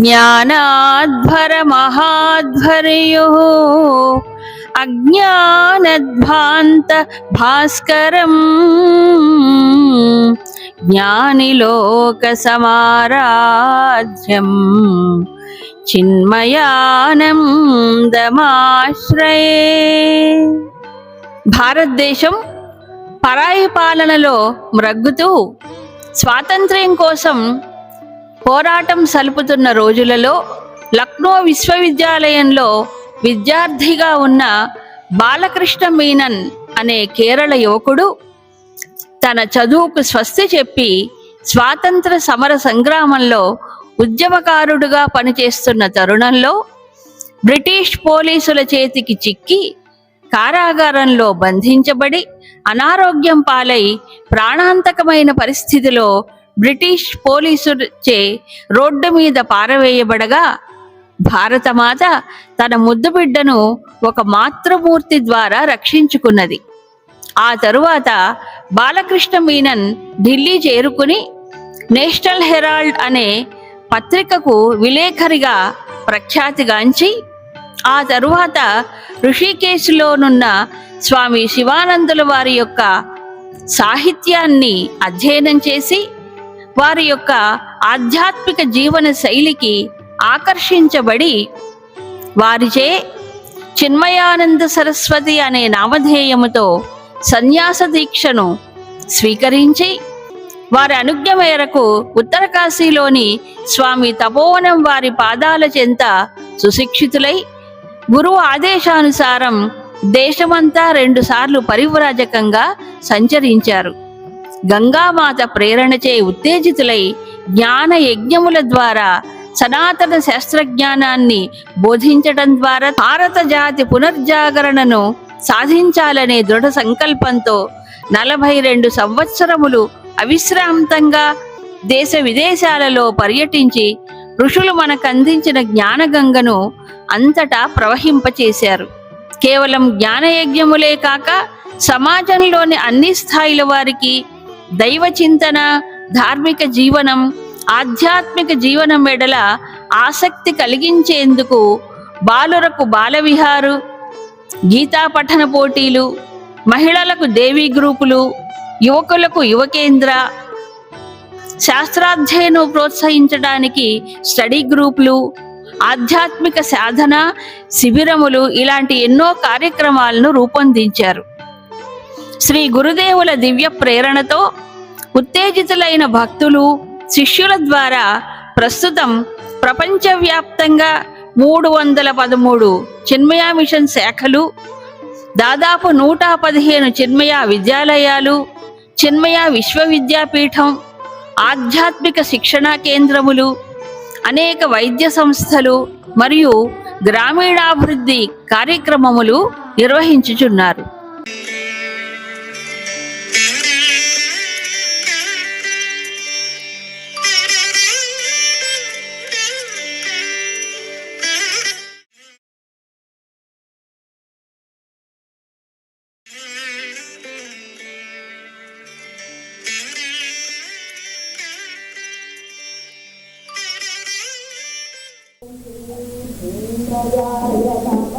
ज्ञानाध्वरमहाध्वर्युः अज्ञानध्वान्त भास्करम् ज्ञानिलोकसमाराध्यम् చిన్మయానందమాశ్రయే భారతదేశం పరాయి పాలనలో మ్రగ్గుతూ స్వాతంత్ర్యం కోసం పోరాటం సలుపుతున్న రోజులలో లక్నో విశ్వవిద్యాలయంలో విద్యార్థిగా ఉన్న బాలకృష్ణ మీనన్ అనే కేరళ యువకుడు తన చదువుకు స్వస్తి చెప్పి స్వాతంత్ర సమర సంగ్రామంలో ఉద్యమకారుడుగా పనిచేస్తున్న తరుణంలో బ్రిటిష్ పోలీసుల చేతికి చిక్కి కారాగారంలో బంధించబడి అనారోగ్యం పాలై ప్రాణాంతకమైన పరిస్థితిలో బ్రిటిష్ పోలీసుచే రోడ్డు మీద పారవేయబడగా భారతమాత తన ముద్దు బిడ్డను ఒక మాతృమూర్తి ద్వారా రక్షించుకున్నది. ఆ తరువాత బాలకృష్ణ మీనన్ ఢిల్లీ చేరుకుని నేషనల్ హెరాల్డ్ అనే పత్రికకు విలేఖరిగా ప్రఖ్యాతిగాంచి ఆ తరువాత ఋషికేశ్లోనున్న స్వామి శివానందుల వారి యొక్క సాహిత్యాన్ని అధ్యయనం చేసి వారి యొక్క ఆధ్యాత్మిక జీవన శైలికి ఆకర్షించబడి వారిచే చిన్మయానంద సరస్వతి అనే నామధేయముతో సన్యాస దీక్షను స్వీకరించి వారి అనుజ్ఞ మేరకు ఉత్తరకాశీలోని స్వామి తపోవనం వారి పాదాల చెంత సుశిక్షితులై గురువు ఆదేశానుసారం దేశమంతా రెండుసార్లు పరివ్రాజకంగా సంచరించారు. గంగామాత ప్రేరణచే ఉత్తేజితులై జ్ఞాన యజ్ఞముల ద్వారా సనాతన శాస్త్రజ్ఞానాన్ని బోధించడం ద్వారా భారత జాతి పునర్జాగరణను సాధించాలనే దృఢ సంకల్పంతో నలభై రెండు సంవత్సరములు అవిశ్రాంతంగా దేశ విదేశాలలో పర్యటించి ఋషులు మనకు అందించిన జ్ఞానగంగను అంతటా ప్రవహింపచేశారు. కేవలం జ్ఞానయజ్ఞములే కాక సమాజంలోని అన్ని స్థాయిల వారికి దైవ చింతన ధార్మిక జీవనం ఆధ్యాత్మిక జీవనం వెడల ఆసక్తి కలిగించేందుకు బాలురకు బాలవిహారు గీతా పఠన పోటీలు మహిళలకు దేవీ గ్రూపులు యువకులకు యువకేంద్ర శాస్త్రాధ్యయనం ప్రోత్సహించడానికి స్టడీ గ్రూపులు ఆధ్యాత్మిక సాధన శిబిరములు ఇలాంటి ఎన్నో కార్యక్రమాలను రూపొందించారు. శ్రీ గురుదేవుల దివ్య ప్రేరణతో ఉత్తేజితులైన భక్తులు శిష్యుల ద్వారా ప్రస్తుతం ప్రపంచవ్యాప్తంగా మూడు వందల పదమూడు చిన్మయ మిషన్ శాఖలు దాదాపు నూట పదిహేను చిన్మయ విద్యాలయాలు చిన్మయ విశ్వవిద్యాపీఠం ఆధ్యాత్మిక శిక్షణా కేంద్రములు అనేక వైద్య సంస్థలు మరియు గ్రామీణాభివృద్ధి కార్యక్రమములు నిర్వహించుచున్నారు. 그러니까 야, 내 가.